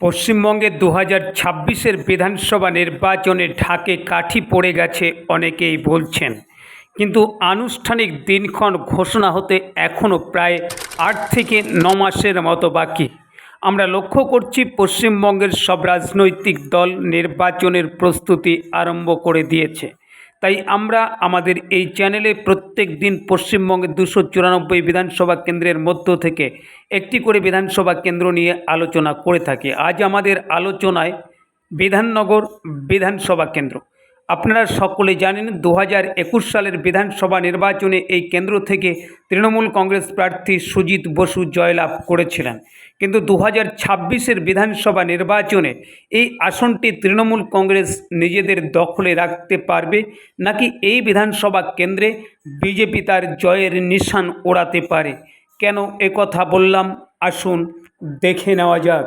পশ্চিমবঙ্গের দু হাজার ছাব্বিশের বিধানসভা নির্বাচনে ঢাকে কাঠি পড়ে গেছে অনেকেই বলছেন। কিন্তু আনুষ্ঠানিক দিনক্ষণ ঘোষণা হতে এখনও প্রায় আট থেকে ন মাসের মতো বাকি। আমরা লক্ষ্য করছি পশ্চিমবঙ্গের সব রাজনৈতিক দল নির্বাচনের প্রস্তুতি আরম্ভ করে দিয়েছে। তাই আমরা আমাদের এই চ্যানেলে প্রত্যেক দিন পশ্চিমবঙ্গের দুশো চুরানব্বই বিধানসভা কেন্দ্রের মধ্য থেকে একটি করে বিধানসভা কেন্দ্র নিয়ে আলোচনা করে থাকি। আজ আমাদের আলোচনায় বিধাননগর বিধানসভা কেন্দ্র। আপনারা সকলে জানেন দু হাজার একুশ সালের বিধানসভা নির্বাচনে এই কেন্দ্র থেকে তৃণমূল কংগ্রেস প্রার্থী সুজিত বসু জয়লাভ করেছিলেন। কিন্তু দু হাজার ছাব্বিশের বিধানসভা নির্বাচনে এই আসনটি তৃণমূল কংগ্রেস নিজেদের দখলে রাখতে পারবে নাকি এই বিধানসভা কেন্দ্রে বিজেপি তার জয়ের নিশান ওড়াতে পারে? কেন কথা বললাম? আসুন দেখে নেওয়া যাক।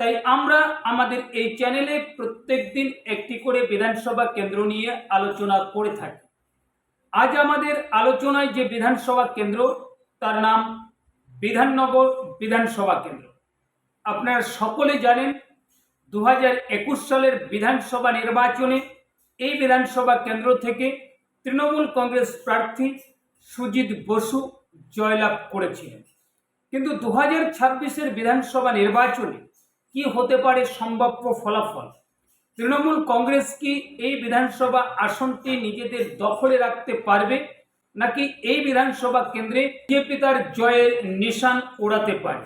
তাই আমরা আমাদের এই চ্যানেলে প্রত্যেক দিন একটি করে বিধানসভা কেন্দ্র নিয়ে আলোচনা করে থাকি। আজ আমাদের আলোচনায় যে বিধানসভা কেন্দ্র, তার নাম বিধাননগর বিধানসভা কেন্দ্র। আপনারা সকলে জানেন দু সালের বিধানসভা নির্বাচনে এই বিধানসভা কেন্দ্র থেকে তৃণমূল কংগ্রেস প্রার্থী সুজিত বসু জয়লাভ করেছিলেন। কিন্তু দু হাজার বিধানসভা নির্বাচনে কি হতে পারে সম্ভাব্য ফলাফল? তৃণমূল কংগ্রেস কি এই বিধানসভা আসনটি নিজেদের দখলে রাখতে পারবে? নাকি এই বিধানসভা কেন্দ্রে বিজেপি তার জয়ের নিশান ওড়াতে পারে?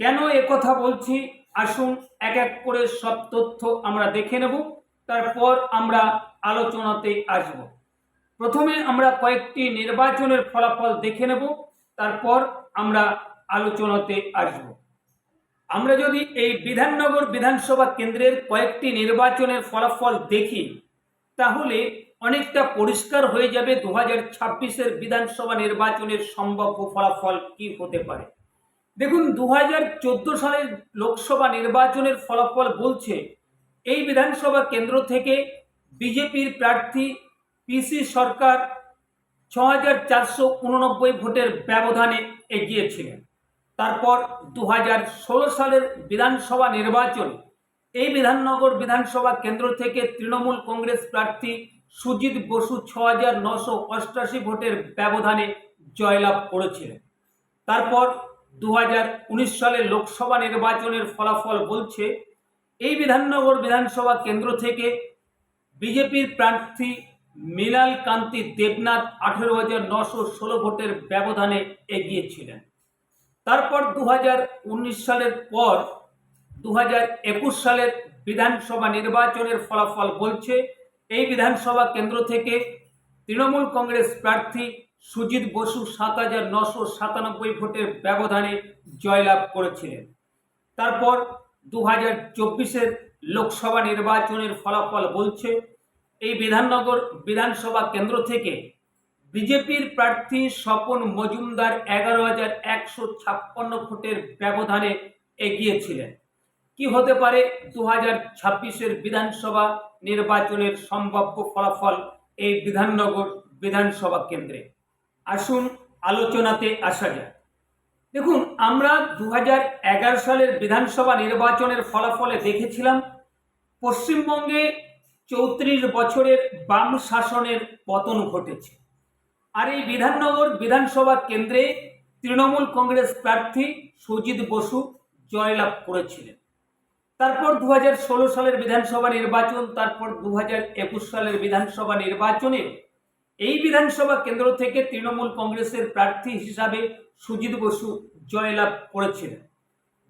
কেন কথা বলছি? আসুন এক এক করে সব তথ্য আমরা দেখে নেব। তারপর আমরা আলোচনাতে আসব। প্রথমে আমরা কয়েকটি নির্বাচনের ফলাফল দেখে নেব। তারপর আমরা আলোচনাতে আসব। আমরা যদি এই বিধাননগর বিধানসভা কেন্দ্রের কয়েকটি নির্বাচনের ফলাফল দেখি, তাহলে অনেকটা পরিষ্কার হয়ে যাবে দু হাজার ছাব্বিশের বিধানসভা নির্বাচনের সম্ভাব্য ফলাফল কি হতে পারে। দেখুন, দু হাজার চোদ্দ সালের লোকসভা নির্বাচনের ফলাফল বলছে, এই বিধানসভা কেন্দ্র থেকে বিজেপির প্রার্থী পিসি সরকার ছ হাজার চারশো উননব্বই ভোটের ব্যবধানে এগিয়েছিলেন। তারপর দু হাজার ষোলো সালের বিধানসভা নির্বাচন। এই বিধাননগর বিধানসভা কেন্দ্র থেকে তৃণমূল কংগ্রেস প্রার্থী সুজিত বসু ছ হাজার নশো অষ্টাশি ভোটের ব্যবধানে জয়লাভ করেছিলেন। তারপর দু হাজার উনিশ সালের লোকসভা নির্বাচনের ফলাফল বলছে, এই বিধাননগর বিধানসভা কেন্দ্র থেকে বিজেপির প্রার্থী মৃণাল কান্তি দেবনাথ আঠেরো হাজার নশো ষোলো ভোটের ব্যবধানে এগিয়েছিলেন। তারপর দু হাজার উনিশ সালের পর দু সালের বিধানসভা নির্বাচনের ফলাফল বলছে। এই বিধানসভা কেন্দ্র থেকে তৃণমূল কংগ্রেস প্রার্থী সুজিত বসু সাত হাজার নশো সাতানব্বই ভোটের ব্যবধানে জয়লাভ করেছিলেন। তারপর দু হাজার চব্বিশের লোকসভা নির্বাচনের ফলাফল বলছে। এই বিধাননগর বিধানসভা কেন্দ্র থেকে বিজেপির প্রার্থী স্বপন মজুমদার এগারো হাজার একশো ছাপ্পান্ন ভোটের ব্যবধানে এগিয়েছিলেন। কি হতে পারে দু হাজার ছাব্বিশের বিধানসভা নির্বাচনের সম্ভাব্য ফলাফল এই বিধাননগর বিধানসভা কেন্দ্রে? আসুন আলোচনাতে আসা যায় দেখুন, আমরা দু হাজার এগারো সালের বিধানসভা নির্বাচনের ফলাফলে দেখেছিলাম, পশ্চিমবঙ্গে চৌত্রিশ বছরের বাম শাসনের পতন ঘটেছে। আর এই বিধাননগর বিধানসভা কেন্দ্রে তৃণমূল কংগ্রেস প্রার্থী সুজিত বসু জয়লাভ করেছিলেন। তারপর দু হাজার ষোলো সালের বিধানসভা নির্বাচন, তারপর দু হাজার একুশ সালের বিধানসভা নির্বাচনে এই বিধানসভা কেন্দ্র থেকে তৃণমূল কংগ্রেসের প্রার্থী হিসাবে সুজিত বসু জয়লাভ করেছিলেন।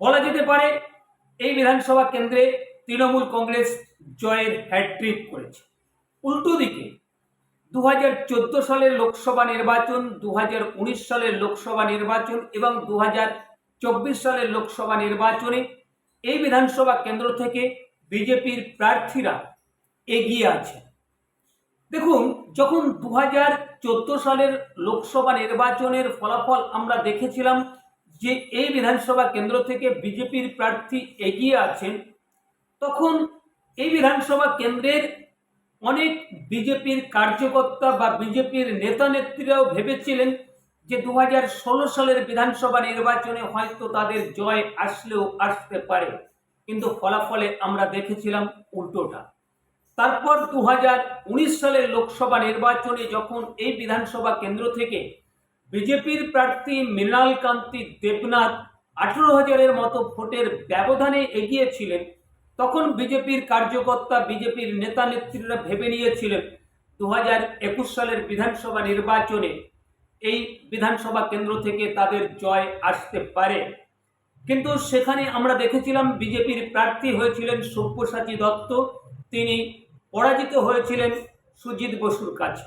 বলা যেতে পারে, এই বিধানসভা কেন্দ্রে তৃণমূল কংগ্রেস জয়ের হ্যাট্রিক করেছে। উল্টো দিকে দু হাজার চোদ্দ সালের লোকসভা নির্বাচন দু হাজার উনিশ সালের লোকসভা নির্বাচন এবং দু হাজার চব্বিশ সালের লোকসভা নির্বাচনে এই বিধানসভা কেন্দ্র থেকে বিজেপির প্রার্থীরা এগিয়ে আছে। দেখুন, যখন দু সালের লোকসভা নির্বাচনের ফলাফল আমরা দেখেছিলাম যে এই বিধানসভা কেন্দ্র থেকে বিজেপির প্রার্থী এগিয়ে আছেন, তখন এই বিধানসভা কেন্দ্রের অনেক বিজেপির কার্যকর্তা বা বিজেপির নেতা নেত্রীরাও ভেবেছিলেন যে দু হাজার ষোলো সালের বিধানসভা নির্বাচনে হয়তো তাদের জয় আসলেও আসতে পারে। কিন্তু ফলাফলে আমরা দেখেছিলাম উল্টোটা। তারপর দু হাজার উনিশ সালের লোকসভা নির্বাচনে যখন এই বিধানসভা কেন্দ্র থেকে বিজেপির প্রার্থী মৃণাল কান্তি দেবনাথ আঠেরো হাজারের মতো ভোটের ব্যবধানে এগিয়েছিলেন তখন বিজেপির কার্যকর্তা, বিজেপির নেতা নেত্রীরা ভেবে নিয়েছিলেন দু হাজার একুশ সালের বিধানসভা নির্বাচনে এই বিধানসভা কেন্দ্র থেকে তাদের জয় আসতে পারে। কিন্তু সেখানে আমরা দেখেছিলাম বিজেপির প্রার্থী হয়েছিলেন সব্যসাচী দত্ত, তিনি পরাজিত হয়েছিলেন সুজিত বসুর কাছে।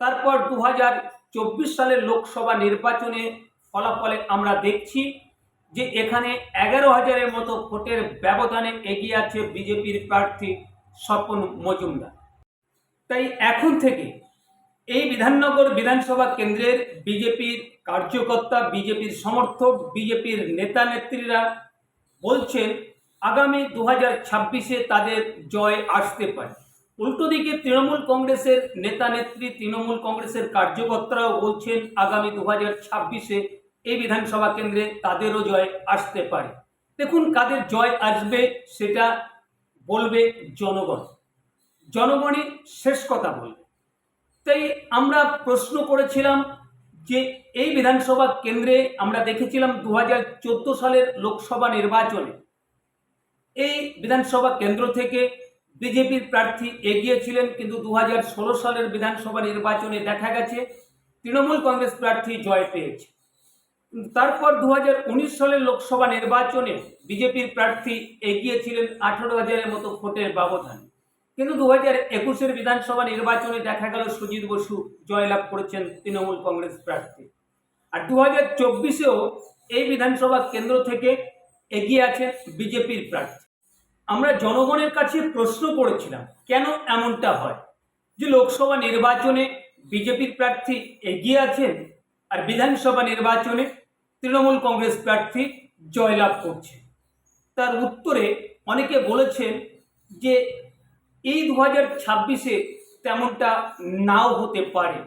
তারপর দু সালের লোকসভা নির্বাচনে ফলাফলে আমরা দেখছি যে এখানে এগারো হাজারের মতো ভোটের ব্যবধানে এগিয়ে আছে বিজেপির প্রার্থী স্বপন মজুমদার। তাই এখন থেকে এই বিধাননগর বিধানসভা কেন্দ্রের বিজেপির কার্যকর্তা, বিজেপির সমর্থক, বিজেপির নেতা নেত্রীরা বলছেন, আগামী দু ছাব্বিশে তাদের জয় আসতে পারে। উল্টো দিকে তৃণমূল কংগ্রেসের নেতা নেত্রী, তৃণমূল কংগ্রেসের কার্যকর্তারাও বলছেন, আগামী দু ছাব্বিশে এই বিধানসভা কেন্দ্রে তাদেরও জয় আসতে পারে। দেখুন কাদের জয় আসবে সেটা বলবে জনগণ। জনগণই শেষ কথা বলবে। তাই আমরা প্রশ্ন করেছিলাম যে এই বিধানসভা কেন্দ্রে আমরা দেখেছিলাম দু হাজার চোদ্দ সালের লোকসভা নির্বাচনে এই বিধানসভা কেন্দ্র থেকে বিজেপির প্রার্থী এগিয়েছিলেন, কিন্তু দু হাজার ষোলো সালের বিধানসভা নির্বাচনে দেখা গেছে তৃণমূল কংগ্রেস প্রার্থী জয় পেয়েছে। তারপর দু হাজার উনিশ সালের লোকসভা নির্বাচনে বিজেপির প্রার্থী এগিয়েছিলেন আঠারো হাজারের মতো ভোটের ব্যবধান। কিন্তু দু হাজার একুশের বিধানসভা নির্বাচনে দেখা গেল সুজিত বসু জয়লাভ করেছেন তৃণমূল কংগ্রেস প্রার্থী। আর দু হাজার চব্বিশেও এই বিধানসভা কেন্দ্র থেকে এগিয়ে আছেন বিজেপির প্রার্থী। আমরা জনগণের কাছে প্রশ্ন করেছিলাম, কেন এমনটা হয়? যে লোকসভা নির্বাচনে বিজেপির প্রার্থী এগিয়ে আছেন আর বিধানসভা নির্বাচনে তৃণমূল কংগ্রেস প্রার্থী জয়লাভ করছে। তার উত্তরে অনেকে বলেছেন যে এই দু হাজার ছাব্বিশে তেমনটা নাও হতে পারে।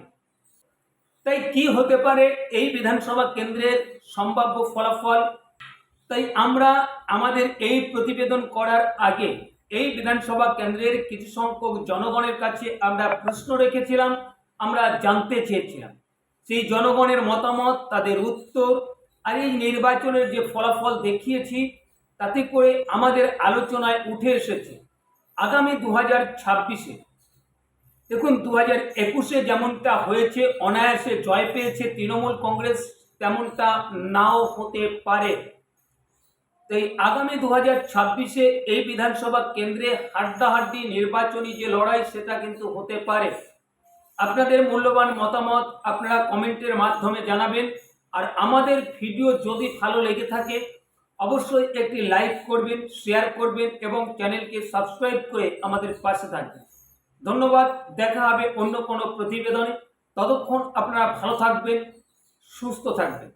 তাই কি হতে পারে? এই বিধানসভা কেন্দ্রের সম্ভাব্য ফলাফল। তাই আমরা আমাদের এই প্রতিবেদন করার আগে এই বিধানসভা কেন্দ্রের কিছু সংখ্যক জনগণের কাছে আমরা প্রশ্ন রেখেছিলাম, আমরা জানতে চেয়েছিলাম। সেই জনগণের মতামত, তাদের উত্তর আর এই নির্বাচনের যে ফলাফল দেখিয়েছি, তাতে করে আমাদের আলোচনায় উঠে এসেছে, আগামী দু হাজার ছাব্বিশে। দেখুন দু হাজার একুশে যেমনটা হয়েছে, অনায়াসে জয় পেয়েছে তৃণমূল কংগ্রেস, তেমনটা নাও হতে পারে। তাই আগামী দু হাজার ছাব্বিশে এই বিধানসভা কেন্দ্রে হাড্ডাহাড্ডি নির্বাচনী যে লড়াই, সেটা কিন্তু হতে পারে। আপনাদের মূল্যবান মতামত আপনারা কমেন্টের মাধ্যমে জানাবেন। আর আমাদের ভিডিও যদি ভালো লেগে থাকে, অবশ্যই একটি লাইক করবেন শেয়ার করবেন এবং চ্যানেলকে সাবস্ক্রাইব করে আমাদের পাশে থাকবেন। ধন্যবাদ, দেখা হবে অন্য কোনো প্রতিবেদনে। ততক্ষণ আপনারা ভালো থাকবেন, সুস্থ থাকবেন।